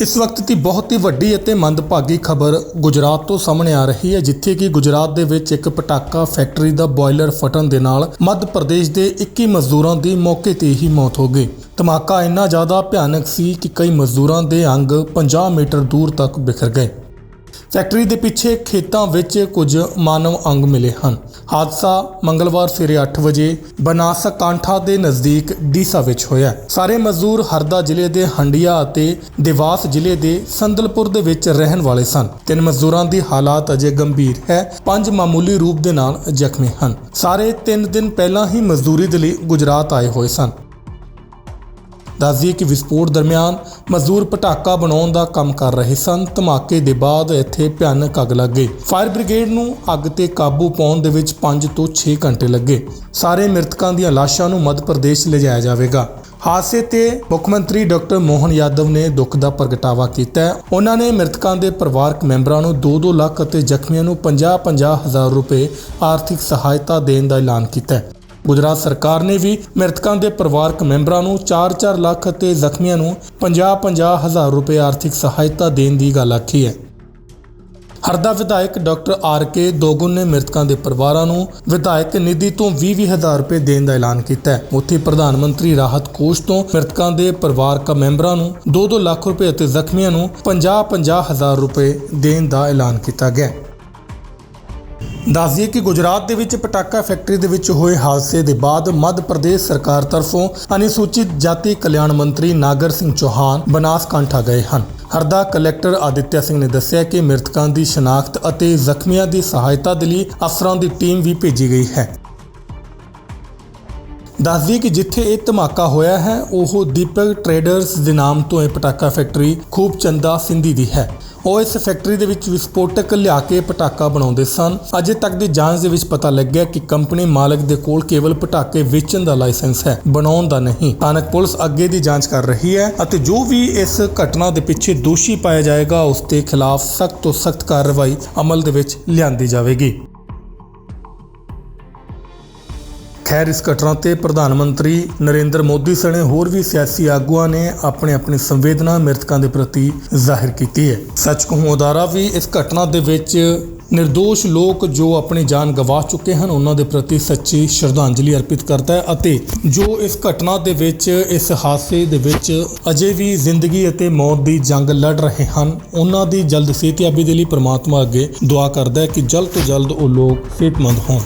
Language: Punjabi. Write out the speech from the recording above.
ਇਸ ਵਕਤ ਦੀ ਬਹੁਤ ਹੀ ਵੱਡੀ ਅਤੇ ਮੰਦਭਾਗੀ ਖਬਰ ਗੁਜਰਾਤ ਤੋਂ ਸਾਹਮਣੇ ਆ ਰਹੀ ਹੈ, ਜਿੱਥੇ ਕਿ ਗੁਜਰਾਤ ਦੇ ਵਿੱਚ ਇੱਕ ਪਟਾਕਾ ਫੈਕਟਰੀ ਦਾ ਬੋਇਲਰ ਫਟਣ ਦੇ ਨਾਲ ਮੱਧ ਪ੍ਰਦੇਸ਼ ਦੇ 21 ਮਜ਼ਦੂਰਾਂ ਦੀ ਮੌਕੇ ਤੇ ਹੀ ਮੌਤ ਹੋ ਗਈ। ਧਮਾਕਾ ਇੰਨਾ ਜ਼ਿਆਦਾ ਭਿਆਨਕ ਸੀ ਕਿ ਕਈ ਮਜ਼ਦੂਰਾਂ ਦੇ ਅੰਗ 50 ਮੀਟਰ ਦੂਰ ਤੱਕ ਬਿਖਰ ਗਏ। ਫੈਕਟਰੀ ਦੇ ਪਿੱਛੇ ਖੇਤਾਂ ਵਿੱਚ ਕੁਝ ਮਾਨਵ ਅੰਗ ਮਿਲੇ ਹਨ। ਹਾਦਸਾ ਮੰਗਲਵਾਰ ਸਵੇਰੇ 8 ਵਜੇ ਬਨਾਸਾ ਕਾਂਠਾ ਦੇ ਨਜ਼ਦੀਕ ਡੀਸਾ ਵਿੱਚ ਹੋਇਆ। ਸਾਰੇ ਮਜ਼ਦੂਰ ਹਰਦਾ ਜ਼ਿਲ੍ਹੇ ਦੇ ਹੰਡੀਆ ਅਤੇ ਦੇਵਾਸ ਜ਼ਿਲ੍ਹੇ ਦੇ ਸੰਦਲਪੁਰ ਦੇ ਵਿੱਚ ਰਹਿਣ ਵਾਲੇ ਸਨ। ਤਿੰਨ ਮਜ਼ਦੂਰਾਂ ਦੀ ਹਾਲਾਤ ਅਜੇ ਗੰਭੀਰ ਹੈ। ਪੰਜ ਮਾਮੂਲੀ ਰੂਪ ਦੇ ਨਾਲ ਜ਼ਖਮੀ ਹਨ। ਸਾਰੇ 3 ਦਿਨ ਪਹਿਲਾਂ ਹੀ ਮਜ਼ਦੂਰੀ ਦੇ ਲਈ ਗੁਜਰਾਤ ਆਏ ਹੋਏ ਸਨ। ਦੱਸਦੀਏ ਕਿ ਵਿਸਫੋਟ ਦਰਮਿਆਨ ਮਜ਼ਦੂਰ ਪਟਾਕਾ ਬਣਾਉਣ ਦਾ ਕੰਮ ਕਰ ਰਹੇ ਸਨ। ਧਮਾਕੇ ਦੇ ਬਾਅਦ ਇੱਥੇ ਭਿਆਨਕ ਅੱਗ ਲੱਗ ਗਈ। ਫਾਇਰ ਬ੍ਰਿਗੇਡ ਨੂੰ ਅੱਗ ਤੇ ਕਾਬੂ ਪਾਉਣ ਦੇ ਵਿੱਚ 5 ਤੋਂ 6 ਘੰਟੇ ਲੱਗੇ। ਸਾਰੇ ਮ੍ਰਿਤਕਾਂ ਦੀਆਂ ਲਾਸ਼ਾਂ ਨੂੰ ਮੱਧ ਪ੍ਰਦੇਸ਼ ਲਿਜਾਇਆ ਜਾਵੇਗਾ। ਹਾਦਸੇ ਤੇ ਮੁੱਖ ਮੰਤਰੀ ਡਾਕਟਰ ਮੋਹਨ ਯਾਦਵ ਨੇ ਦੁੱਖ ਦਾ ਪ੍ਰਗਟਾਵਾ ਕੀਤਾ ਹੈ। ਉਹਨਾਂ ਨੇ ਮ੍ਰਿਤਕਾਂ ਦੇ ਪਰਿਵਾਰਕ ਮੈਂਬਰਾਂ ਨੂੰ 2-2 ਲੱਖ ਅਤੇ ਜ਼ਖਮੀਆਂ ਨੂੰ 50-50 ਹਜ਼ਾਰ ਰੁਪਏ ਆਰਥਿਕ ਸਹਾਇਤਾ ਦੇਣ ਦਾ ਐਲਾਨ ਕੀਤਾ ਹੈ। ਗੁਜਰਾਤ ਸਰਕਾਰ ਨੇ ਵੀ ਮ੍ਰਿਤਕਾਂ ਦੇ ਪਰਿਵਾਰਕ ਮੈਂਬਰਾਂ ਨੂੰ 4-4 ਲੱਖ ਅਤੇ ਜ਼ਖਮੀਆਂ ਨੂੰ 50-50 ਹਜ਼ਾਰ ਰੁਪਏ ਆਰਥਿਕ ਸਹਾਇਤਾ ਦੇਣ ਦੀ ਗੱਲ ਆਖੀ ਹੈ। ਹਰਦਾ ਵਿਧਾਇਕ ਡਾਕਟਰ ਆਰ ਕੇ ਦੋਗੁਨ ਨੇ ਮ੍ਰਿਤਕਾਂ ਦੇ ਪਰਿਵਾਰਾਂ ਨੂੰ ਵਿਧਾਇਕ ਨਿਧੀ ਤੋਂ 20 ਹਜ਼ਾਰ ਰੁਪਏ ਦੇਣ ਦਾ ਐਲਾਨ ਕੀਤਾ ਹੈ। ਉੱਥੇ ਪ੍ਰਧਾਨ ਮੰਤਰੀ ਰਾਹਤ ਕੋਸ਼ ਤੋਂ ਮ੍ਰਿਤਕਾਂ ਦੇ ਪਰਿਵਾਰਕ ਮੈਂਬਰਾਂ ਨੂੰ 2-2 ਲੱਖ ਰੁਪਏ ਅਤੇ ਜ਼ਖਮੀਆਂ ਨੂੰ 50-50 ਹਜ਼ਾਰ ਰੁਪਏ ਦੇਣ ਦਾ ਐਲਾਨ ਕੀਤਾ ਗਿਆ ਦੱਸ ਦਈਏ ਕਿ ਗੁਜਰਾਤ ਦੇ ਵਿੱਚ ਪਟਾਕਾ ਫੈਕਟਰੀ ਦੇ ਵਿੱਚ ਹੋਏ ਹਾਦਸੇ ਦੇ ਬਾਅਦ ਮੱਧ ਪ੍ਰਦੇਸ਼ ਸਰਕਾਰ ਤਰਫੋਂ ਅਨੁਸੂਚਿਤ ਜਾਤੀ ਕਲਿਆਣ ਮੰਤਰੀ ਨਾਗਰ ਸਿੰਘ ਚੌਹਾਨ ਬਨਾਸਕਾਂਠਾ ਗਏ ਹਨ। ਹਰਦਾ ਕਲੈਕਟਰ ਆਦਿਤਿਆ ਸਿੰਘ ਨੇ ਦੱਸਿਆ ਕਿ ਮ੍ਰਿਤਕਾਂ ਦੀ ਸ਼ਨਾਖਤ ਅਤੇ ਜ਼ਖਮੀਆਂ ਦੀ ਸਹਾਇਤਾ ਦੇ ਲਈ ਅਫਸਰਾਂ ਦੀ ਟੀਮ ਵੀ ਭੇਜੀ ਗਈ ਹੈ। ਦੱਸਦੀ ਕਿ ਜਿੱਥੇ ਇਹ ਧਮਾਕਾ ਹੋਇਆ ਹੈ, ਉਹ ਦੀਪਕ ਟਰੇਡਰਸ ਦੇ ਨਾਮ ਤੋਂ ਇਹ ਪਟਾਕਾ ਫੈਕਟਰੀ ਖੂਬ ਚੰਦਾ ਸਿੰਧੀ ਦੀ ਹੈ। ਉਹ ਇਸ ਫੈਕਟਰੀ ਦੇ ਵਿੱਚ ਵਿਸਫੋਟਕ ਲਿਆ ਕੇ ਪਟਾਕਾ ਬਣਾਉਂਦੇ ਸਨ। ਅਜੇ ਤੱਕ ਦੀ ਜਾਂਚ ਦੇ ਵਿੱਚ ਪਤਾ ਲੱਗਿਆ ਕਿ ਕੰਪਨੀ ਮਾਲਕ ਦੇ ਕੋਲ ਕੇਵਲ ਪਟਾਕੇ ਵੇਚਣ ਦਾ ਲਾਇਸੈਂਸ ਹੈ, ਬਣਾਉਣ ਦਾ ਨਹੀਂ। ਸਥਾਨਕ ਪੁਲਿਸ ਅੱਗੇ ਦੀ ਜਾਂਚ ਕਰ ਰਹੀ ਹੈ ਅਤੇ ਜੋ ਵੀ ਇਸ ਘਟਨਾ ਦੇ ਪਿੱਛੇ ਦੋਸ਼ੀ ਪਾਇਆ ਜਾਏਗਾ, ਉਸ ਦੇ ਖਿਲਾਫ ਸਖਤ ਤੋਂ ਸਖਤ ਕਾਰਵਾਈ ਅਮਲ ਦੇ ਵਿੱਚ ਲਿਆਂਦੀ ਜਾਵੇਗੀ। ਖੈਰ, ਇਸ ਘਟਨਾ ਤੇ ਪ੍ਰਧਾਨ ਮੰਤਰੀ ਨਰਿੰਦਰ ਮੋਦੀ ਸਣੇ ਹੋਰ ਵੀ ਸਿਆਸੀ ਆਗੂਆਂ ਨੇ ਆਪਣੇ ਆਪਣੀ ਸੰਵੇਦਨਾ ਮ੍ਰਿਤਕਾਂ ਦੇ ਪ੍ਰਤੀ ਜ਼ਾਹਿਰ ਕੀਤੀ ਹੈ। ਸੱਚ ਕਹੂੰ ਉਦਾਰਾ ਵੀ ਇਸ ਘਟਨਾ ਦੇ ਵਿੱਚ ਨਿਰਦੋਸ਼ ਲੋਕ ਜੋ ਆਪਣੀ ਜਾਨ ਗਵਾ ਚੁੱਕੇ ਹਨ, ਉਹਨਾਂ ਦੇ ਪ੍ਰਤੀ ਸੱਚੀ ਸ਼ਰਧਾਂਜਲੀ ਅਰਪਿਤ ਕਰਦਾ ਹੈ ਅਤੇ ਜੋ ਇਸ ਘਟਨਾ ਦੇ ਵਿੱਚ, ਇਸ ਹਾਦਸੇ ਦੇ ਵਿੱਚ ਅਜੇ ਵੀ ਜ਼ਿੰਦਗੀ ਅਤੇ ਮੌਤ ਦੀ ਜੰਗ ਲੜ ਰਹੇ ਹਨ, ਉਹਨਾਂ ਦੀ ਜਲਦ ਸਿਹਤਯਾਬੀ ਦੇ ਲਈ ਪ੍ਰਮਾਤਮਾ ਅੱਗੇ ਦੁਆ ਕਰਦਾ ਹੈ ਕਿ ਜਲਦ ਤੋਂ ਜਲਦ ਉਹ ਲੋਕ ਸਿਹਤਮੰਦ ਹੋਣ।